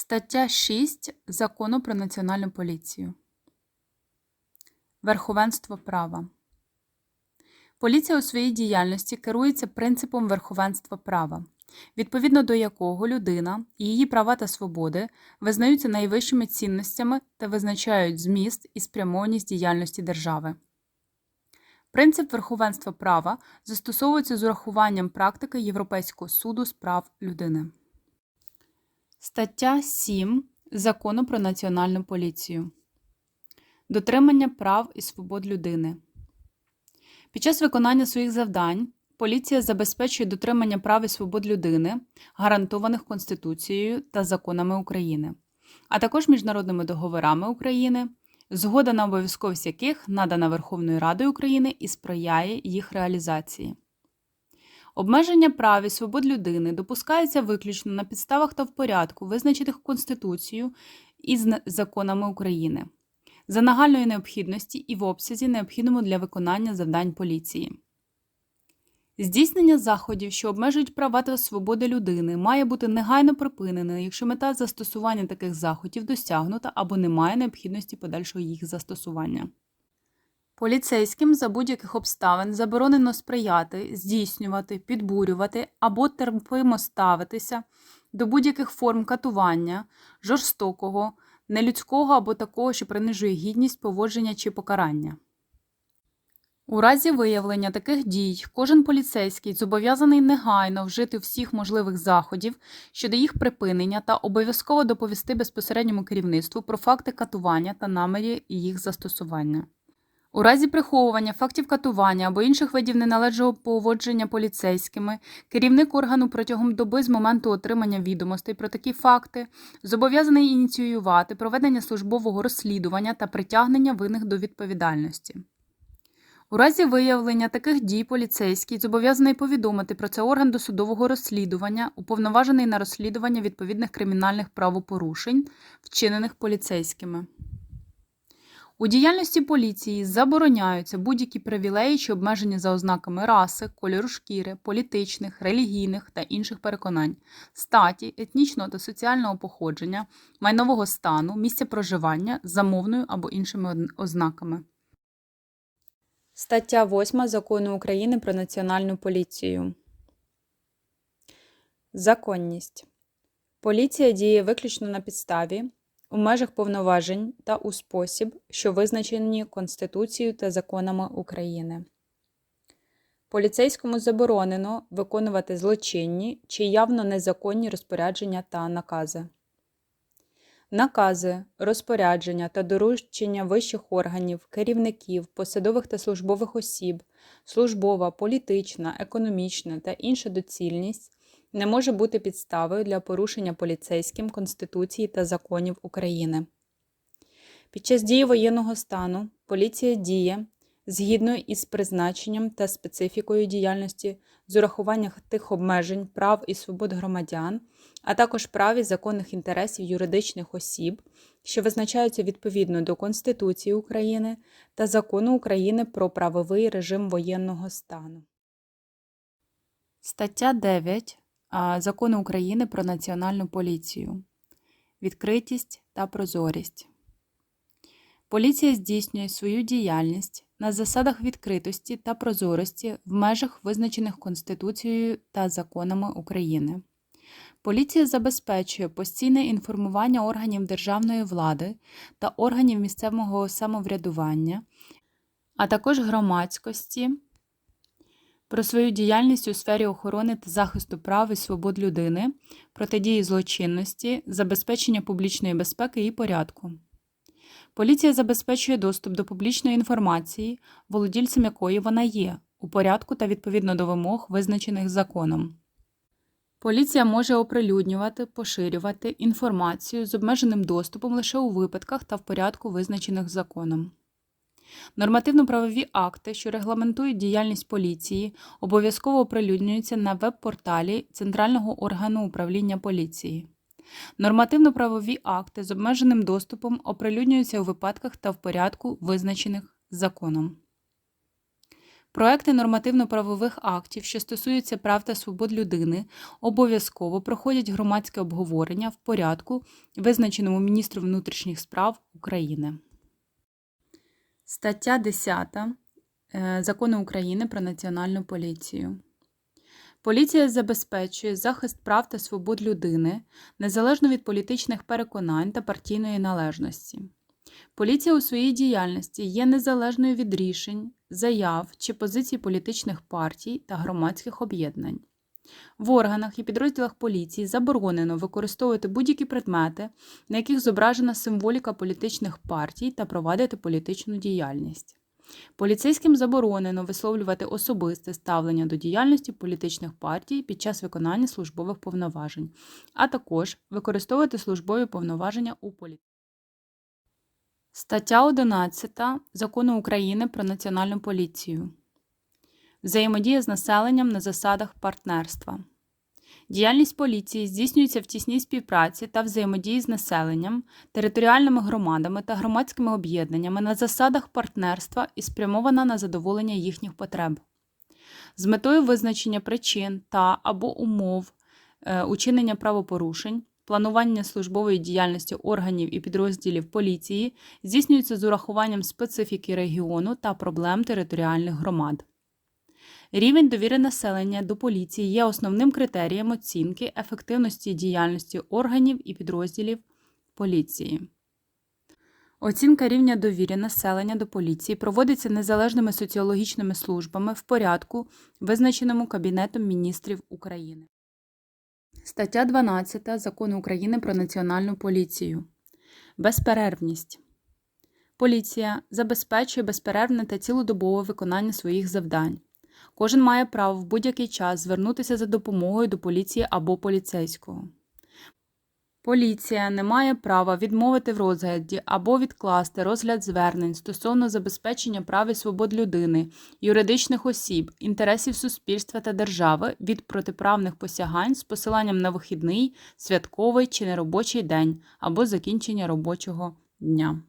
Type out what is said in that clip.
Стаття 6 Закону про Національну поліцію. Верховенство права. Поліція у своїй діяльності керується принципом верховенства права, відповідно до якого людина і її права та свободи визнаються найвищими цінностями та визначають зміст і спрямованість діяльності держави. Принцип верховенства права застосовується з урахуванням практики Європейського суду з прав людини. Стаття 7 Закону про Національну поліцію. Дотримання прав і свобод людини. Під час виконання своїх завдань поліція забезпечує дотримання прав і свобод людини, гарантованих Конституцією та законами України, а також міжнародними договорами України, згода на обов'язковість яких надана Верховною Радою України і сприяє їх реалізації. Обмеження прав і свобод людини допускається виключно на підставах та в порядку, визначених Конституцією і законами України, за нагальної необхідності і в обсязі, необхідному для виконання завдань поліції. Здійснення заходів, що обмежують права та свободи людини, має бути негайно припинене, якщо мета застосування таких заходів досягнута або немає необхідності подальшого їх застосування. Поліцейським за будь-яких обставин заборонено сприяти, здійснювати, підбурювати або терпимо ставитися до будь-яких форм катування, жорстокого, нелюдського або такого, що принижує гідність, поводження чи покарання. У разі виявлення таких дій кожен поліцейський зобов'язаний негайно вжити всіх можливих заходів щодо їх припинення та обов'язково доповісти безпосередньому керівництву про факти катування та намірі їх застосування. У разі приховування фактів катування або інших видів неналежного поводження поліцейськими, керівник органу протягом доби з моменту отримання відомостей про такі факти зобов'язаний ініціювати проведення службового розслідування та притягнення винних до відповідальності. У разі виявлення таких дій поліцейський зобов'язаний повідомити про це орган досудового розслідування, уповноважений на розслідування відповідних кримінальних правопорушень, вчинених поліцейськими. У діяльності поліції забороняються будь-які привілеї чи обмеження за ознаками раси, кольору шкіри, політичних, релігійних та інших переконань, статі, етнічного та соціального походження, майнового стану, місця проживання за мовною або іншими ознаками. Стаття 8 Закону України про Національну поліцію. Законність. Поліція діє виключно на підставі у межах повноважень та у спосіб, що визначені Конституцією та законами України. Поліцейському заборонено виконувати злочинні чи явно незаконні розпорядження та накази. Накази, розпорядження та доручення вищих органів, керівників, посадових та службових осіб, службова, політична, економічна та інша доцільність не може бути підставою для порушення поліцейським Конституції та законів України. Під час дії воєнного стану поліція діє згідно із призначенням та специфікою діяльності з урахуванням тих обмежень, прав і свобод громадян, а також прав і законних інтересів юридичних осіб, що визначаються відповідно до Конституції України та Закону України про правовий режим воєнного стану. Стаття 9 Закону України про Національну поліцію. Відкритість та прозорість. Поліція здійснює свою діяльність на засадах відкритості та прозорості в межах, визначених Конституцією та законами України. Поліція забезпечує постійне інформування органів державної влади та органів місцевого самоврядування, а також громадськості про свою діяльність у сфері охорони та захисту прав і свобод людини, протидії злочинності, забезпечення публічної безпеки і порядку. Поліція забезпечує доступ до публічної інформації, володільцем якої вона є, у порядку та відповідно до вимог, визначених законом. Поліція може оприлюднювати, поширювати інформацію з обмеженим доступом лише у випадках та в порядку, визначених законом. Нормативно-правові акти, що регламентують діяльність поліції, обов'язково оприлюднюються на веб-порталі Центрального органу управління поліції. Нормативно-правові акти з обмеженим доступом оприлюднюються у випадках та в порядку, визначених законом. Проекти нормативно-правових актів, що стосуються прав та свобод людини, обов'язково проходять громадське обговорення в порядку, визначеному міністром внутрішніх справ України. Стаття 10 е, Закону України про Національну поліцію. Поліція забезпечує захист прав та свобод людини незалежно від політичних переконань та партійної належності. Поліція у своїй діяльності є незалежною від рішень, заяв чи позицій політичних партій та громадських об'єднань. В органах і підрозділах поліції заборонено використовувати будь-які предмети, на яких зображена символіка політичних партій та провадити політичну діяльність. Поліцейським заборонено висловлювати особисте ставлення до діяльності політичних партій під час виконання службових повноважень, а також використовувати службові повноваження у поліції. Стаття 11 Закону України про Національну поліцію. Взаємодія з населенням на засадах партнерства. Діяльність поліції здійснюється в тісній співпраці та взаємодії з населенням, територіальними громадами та громадськими об'єднаннями на засадах партнерства і спрямована на задоволення їхніх потреб. З метою визначення причин та або умов е, учинення правопорушень, планування службової діяльності органів і підрозділів поліції здійснюється з урахуванням специфіки регіону та проблем територіальних громад. Рівень довіри населення до поліції є основним критерієм оцінки ефективності діяльності органів і підрозділів поліції. Оцінка рівня довіри населення до поліції проводиться незалежними соціологічними службами в порядку, визначеному Кабінетом міністрів України. Стаття 12 Закону України про Національну поліцію. Безперервність. Поліція забезпечує безперервне та цілодобове виконання своїх завдань. Кожен має право в будь-який час звернутися за допомогою до поліції або поліцейського. Поліція не має права відмовити в розгляді або відкласти розгляд звернень стосовно забезпечення прав і свобод людини, юридичних осіб, інтересів суспільства та держави від протиправних посягань з посиланням на вихідний, святковий чи неробочий день або закінчення робочого дня.